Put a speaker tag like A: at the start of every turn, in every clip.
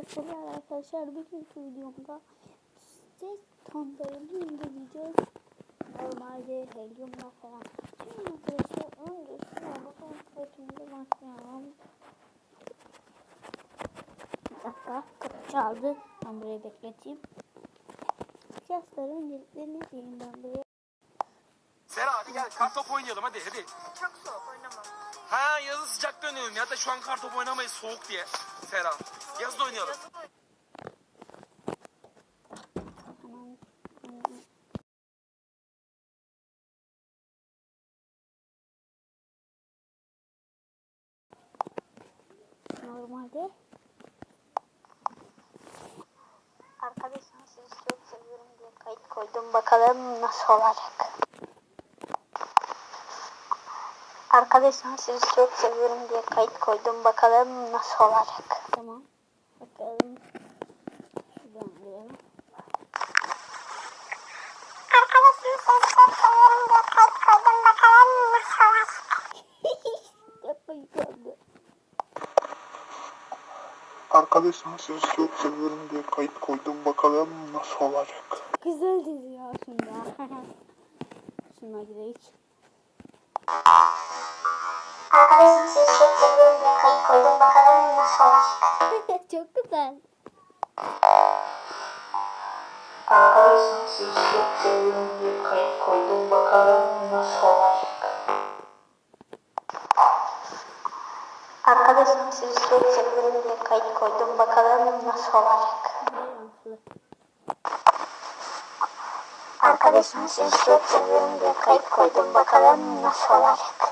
A: gösteriyor arkadaşlar. Bugünkü videomda ses tonlarını inceleyeceğiz. Normalde helyumla falan. Şimdi arkadaşlar öncesine bakalım kayıtımıza başlayalım. Bir dakika kapı çaldı. Ben buraya bekleteyim. Sesler öncelikle ne diyeyim ben buraya?
B: Sera hadi gel kartop oynayalım hadi hadi.
C: Çok soğuk oynamam.
B: Ha yazın sıcakta oynayalım ya da şu an kartop oynamayız soğuk diye. Sera yazın oynayalım.
A: Normalde Arkadaşlar sizi çok seviyorum diye kayıt koydum. Bakalım nasıl olacak. Arkadaşlar sizi çok seviyorum diye kayıt koydum. Bakalım nasıl olacak. Tamam. Bakalım. Şuradan girelim. Yapmayı kaldı.
D: Arkadaşlar sizi çok seviyorum diye kayıt koydum. Bakalım nasıl olacak.
A: Güzel dedi ya şimdi. Şuna gidelim.
E: Arkadaşım sizi çok seviyorum diye kayıt koydum. Bakalım nasıl olacak.
A: Çok güzel.
D: Arkadaşlar sizi çok seviyorum diye kayıt koydum. Bakalım nasıl olacak.
E: Arkadaşım sizi çok seviyorum diye kayıt koydum. Bakalım nasıl olacak.
A: Yanslı.
E: Arkadaşım sizi çok seviyorum diye kayıt koydum. Bakalım nasıl olacak.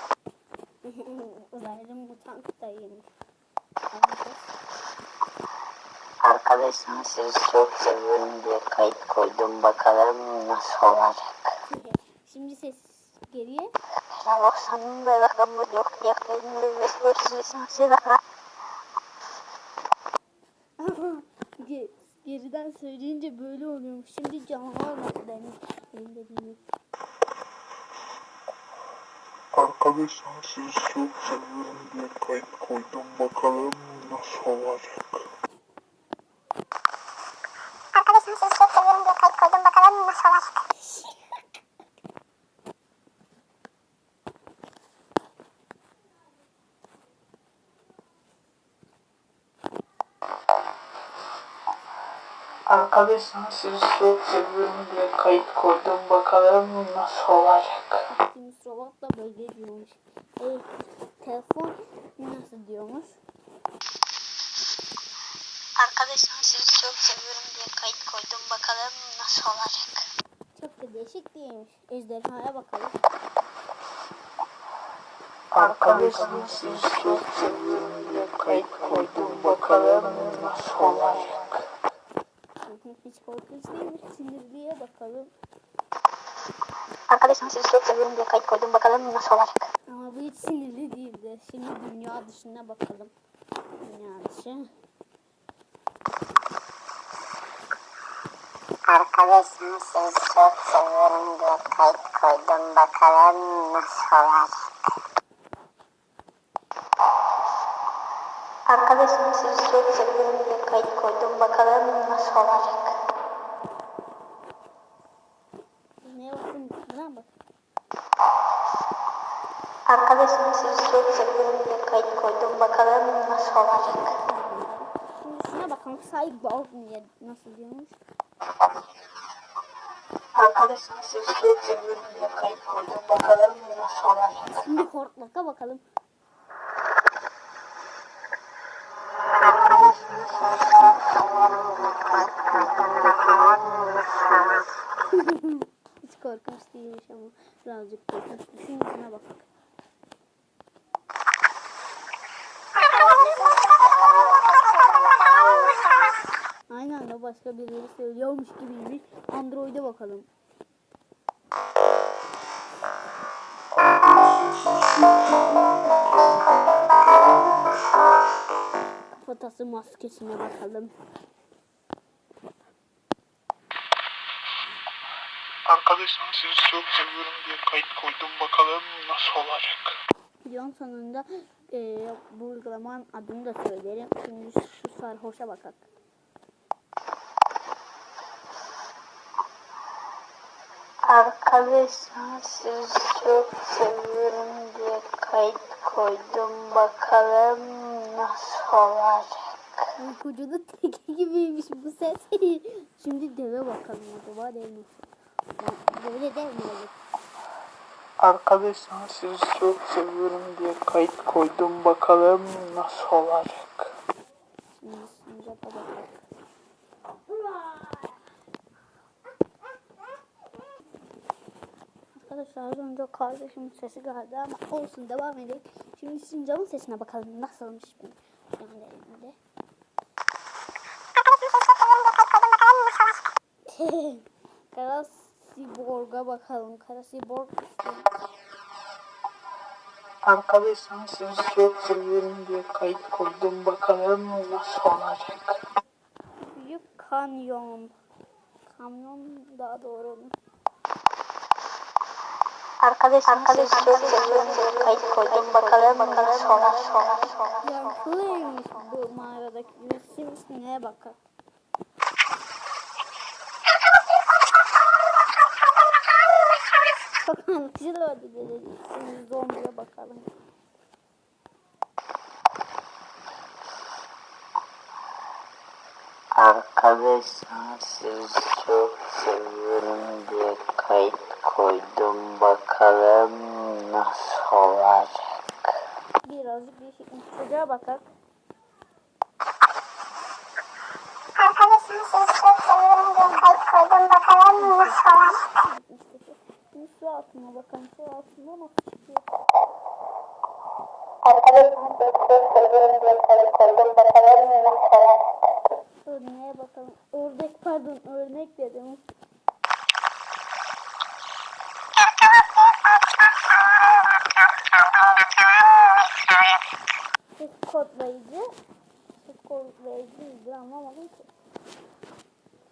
E: Arkadaşım sizi çok seviyorum diye kayıt koydum. Bakalım nasıl olacak.
A: Şimdi ses geriye.
E: Ya sanın da rakamı yok. Bir vesveseli silah.
A: Ge- geriden söyleyince böyle oluyormuş. Şimdi canavar nasıl benim elimde değil.
D: Arkadaşlar sizi çok seviyorum diye kayıt koydum. Bakalım nasıl olacak.
E: Arkadaşım sizi çok seviyorum diye kayıt koydum. Bakalım nasıl olacak.
D: Arkadaşlar sizi çok seviyorum diye kayıt koydum. Bakalım nasıl olacak.
A: Optimus Robot da böyle diyormuş. E, telefon nasıl diyormuş?
E: Arkadaşım sizi çok seviyorum diye kayıt koydum. Bakalım nasıl olacak.
A: Çok da değişik değilmiş. Ejderhaya bakalım.
D: Arkadaşlar sizi çok seviyorum diye kayıt koydum. Bakalım nasıl olacak.
A: Hiç korkunç değilmiş. Sinirliye bakalım.
E: Arkadaşım sizi çok seviyorum diye kayıt koydum. Bakalım nasıl olacak.
A: Ama bu hiç sinirli değildi. Şimdi dünya dışına bakalım. Dünya dışı.
E: Arkadaşım sizi çok seviyorum diye kayıt koydum. Bakalım nasıl olacak. Arkadaşım sizi çok seviyorum diye kayıt koydum. Bakalım nasıl olacak.
A: Ne olsun? Buna bak.
E: Arkadaşım sizi çok seviyorum diye kayıt koydum. Bakalım nasıl olacak.
A: Şimdi şuna bakalım. Cyborg niye nasıl diyormuş?
D: Arkadaşlar sizi çok seviyorum diye kayıt koydum. Bakalım nasıl olacak.
A: Şimdi hortlaka bakalım. Hiç korkunç değilmiş ama birazcık korkunç. Şimdi şuna bak. Aynı anda başka birileri söylüyormuş gibiymiş. Android'e bakalım. Kafatası maskesine bakalım.
D: Arkadaşlar sizi çok seviyorum diye kayıt koydum. Bakalım nasıl olacak.
A: Videonun sonunda e, bu uygulamanın adını da söylerim. Şimdi şu sarhoşa bakak.
E: Arkadaşlar sizi çok seviyorum diye kayıt koydum. Bakalım nasıl olacak.
A: Uykucunun teki gibiymiş bu ses. Şimdi deve bakalım acaba mi? Böyle dev?
D: Arkadaşlar sizi çok seviyorum diye kayıt koydum. Bakalım nasıl olacak.
A: Şimdi sincapa bakalım. Arkadaşlar az önce kardeşimin sesi geldi ama olsun devam edelim. Şimdi sincapın sesine bakalım nasılmış bir yani elimde. Kara siborga bakalım. Kara siborg
D: Arkadaşlar sizi çok seviyorum diye kayıt koydum. Bakalım nasıl olacak.
A: büyük kanyon. Kamyon daha doğru.
E: Arkadaşlar, sizi çok seviyorum diye kayıt koydum. Bakalım nasıl olacak.
A: Yankılıymış bu mağaradaki resim neye bakar? Çok anlaşılır dedi. Şimdi zombiye bakalım.
E: Arkadaşlar sizi çok seviyorum diye kayıt koydum. Bakalım nasıl olacak.
A: Birazcık değişikmiş. Çocuğa bakar.
E: Arkadaşlar sizi çok seviyorum diye kayıt koydum. Bakalım nasıl olacak.
A: Şimdi su altına bakalım. Su altında nasıl çıkıyor?
E: Sizi çok seviyorum diye kayıt koydum. Bakalım nasıl olacak.
A: Örneğe bakalım. Ördek pardon örnek dedim. Ses kodlayıcı. Ses kodlayıcıydı anlamadım ki.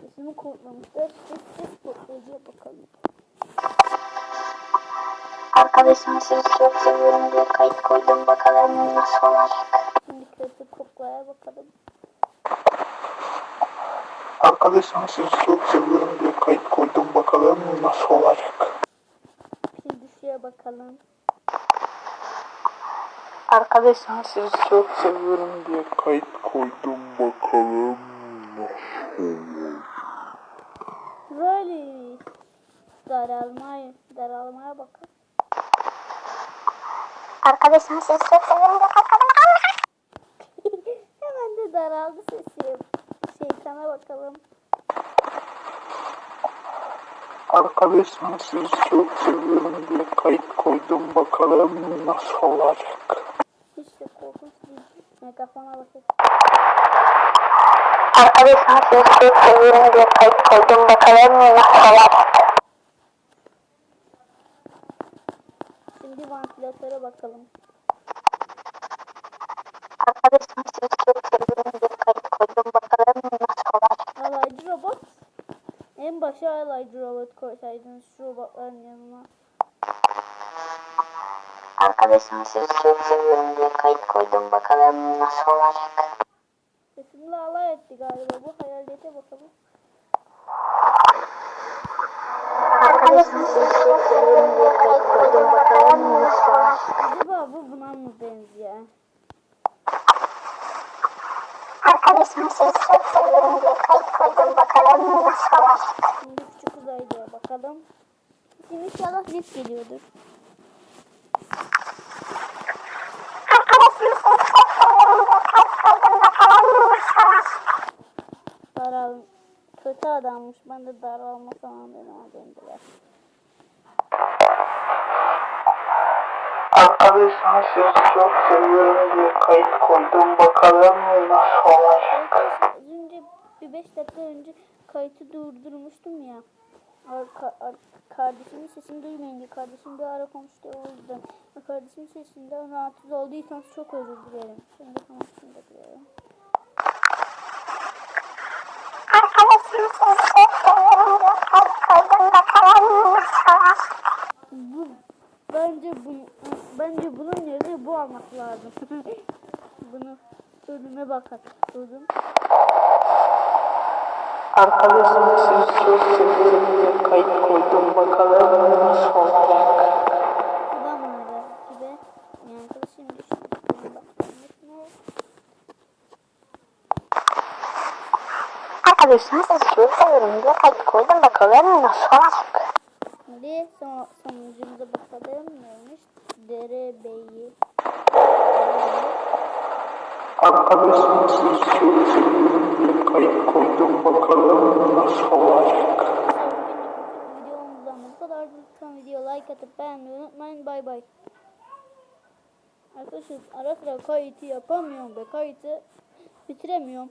A: Sesimi kodlamışlar. Ses ses kodlayıcıya bakalım.
E: Arkadaşlar sizi çok seviyorum diye kayıt koydum. Bakalım nasıl olacak.
A: Şimdi kötü koklaya bakalım.
D: Arkadaşlar sizi çok seviyorum diye kayıt koydum. Bakalım nasıl olacak.
A: Şimdi şuraya bakalım.
D: Arkadaşlar sizi çok seviyorum diye kayıt koydum. Bakalım nasıl olacak.
A: Böyle daralmaya, daralmaya bakın.
E: Arkadaşlar sizi çok seviyorum diye kayıt koydum.
A: Hemen de daraldı sesim. Şeytana bakalım.
D: Arkadaşlar sizi çok seviyorum diye kayıt koydum. Bakalım nasıl olacak.
A: De korkunç değil. Megafona bakın.
E: Arkadaşlar sizi çok seviyorum diye kayıt koydum. Bakalım nasıl olacak.
A: Şimdi vantilatöre bakalım.
E: Arkadaşlar sizi çok seviyorum
A: En başa alaycı robot koysaydınız şu robotların yanına.
E: Arkadaşlar sizi çok seviyorum diye kayıt koydum. Bakalım nasıl olacak.
A: Sesimle alay etti galiba bu. Hayalete bakalım.
E: Arkadaşlar sizi çok seviyorum diye kayıt koydum. Bakalım nasıl olacak.
A: Acaba bu buna mı benziyor?
E: Sizi çok seviyorum diye kayıt koydum. Bakalım nasıl olacak.
A: Şimdi küçük uzaylıya bakalım. Şimdi inşallah net geliyordur. Daral kötü adammış. Ben de daralma falan dedim az önce.
D: Arkadaşlar sizi çok seviyorum diye kayıt koydum. Bakalım nasıl olacak.
A: Az önce bir 5 dakika önce kayıtı durdurmuştum ya. Arka, ar- kardeşimin sesini duymayınca kardeşim bir ara konuştu o yüzden. Kardeşimin sesinden rahatsız olduysanız çok özür dilerim. Şimdi tamam şimdi
E: diye olacak.
A: Bu bence bu bence bunun yerine bu almak lazım. Bunu Önüme bakar. Durdum.
D: Çok seviyorum diye kayıt koydum bakalım nasıl olacak.
A: Buradan bunları gibi. Yani arkadaşım?
E: Arkadaşlar sizi çok seviyorum diye kayıt koydum bakalım nasıl olacak.
A: Şimdi son, sonucumuza bakalım. Neymiş?
D: Seviyorum diye kayıt koydum bakalım nasıl olacak.
A: Videomuzdan bu kadar. Lütfen video like atıp beğenmeyi unutmayın. Bay bay. Arkadaşlar ara sıra kayıtı yapamıyorum ve kayıtı bitiremiyorum.